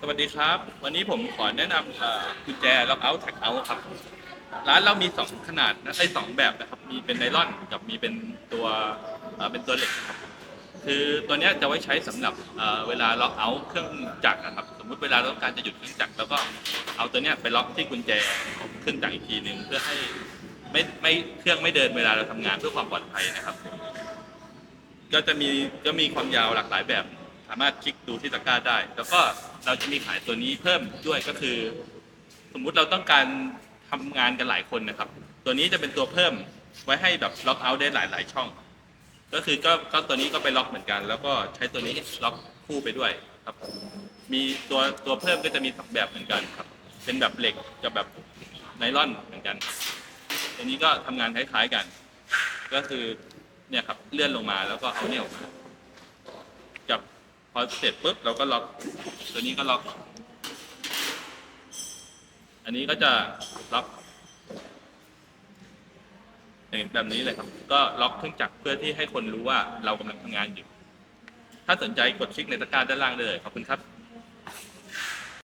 สวัสดีครับ วันนี้ผมขอแนะนำกุญแจล็อกเอาท์แท็กเอาท์ครับ ร้านเรามีสองขนาดนะไอ้สองแบบนะครับ มีเป็นไนลอนกับมีเป็นตัวเป็นตัวเหล็กครับ คือตัวเนี้ยจะไว้ใช้สำหรับเวลาล็อกเอาท์เครื่องจักรนะครับ สมมุติเวลาเราต้องการจะหยุดเครื่องจักรแล้วก็เอาตัวเนี้ยไปล็อกที่กุญแจของเครื่องจักรอีกทีหนึ่งเพื่อให้ไม่ไม่เครื่องไม่เดินเวลาเราทำงานเพื่อความปลอดภัยนะครับ ก็จะมีก็มีความยาวหลากหลายแบบ สามารถคลิกดูที่ตะกร้าได้ แล้วก็เราจะมีขายตัวนี้เพิ่มด้วยก็คือ สมมุติเราต้องการทำงานกันหลายคนนะครับ ตัวนี้จะเป็นตัวเพิ่มไว้ให้แบบล็อกเอาท์ได้หลาย ๆ ช่อง ก็คือก็ก็ตัวนี้ก็ไปล็อกเหมือนกัน แล้วก็ใช้ตัวนี้ล็อกคู่ไปด้วยครับ มีตัวตัวเพิ่มก็จะมีสองแบบเหมือนกันครับ เป็นแบบเหล็กกับแบบไนลอนเหมือนกัน ตัวนี้ก็ทำงานคล้ายๆกัน ก็คือเนี่ยครับเลื่อนลงมาแล้วก็เอาเนี่ยออกมาจับ อเสร็จปุ๊บเราก็ล็อก ตัวนี้ก็ล็อก อันนี้ก็จะล็อกแบบนี้เลยครับ ก็ล็อกเครื่องจักรเพื่อที่ให้คนรู้ว่าเรากำลังทำงานอยู่ ถ้าสนใจกดคลิกในตะกร้าด้านล่างได้เลย ขอบคุณครับ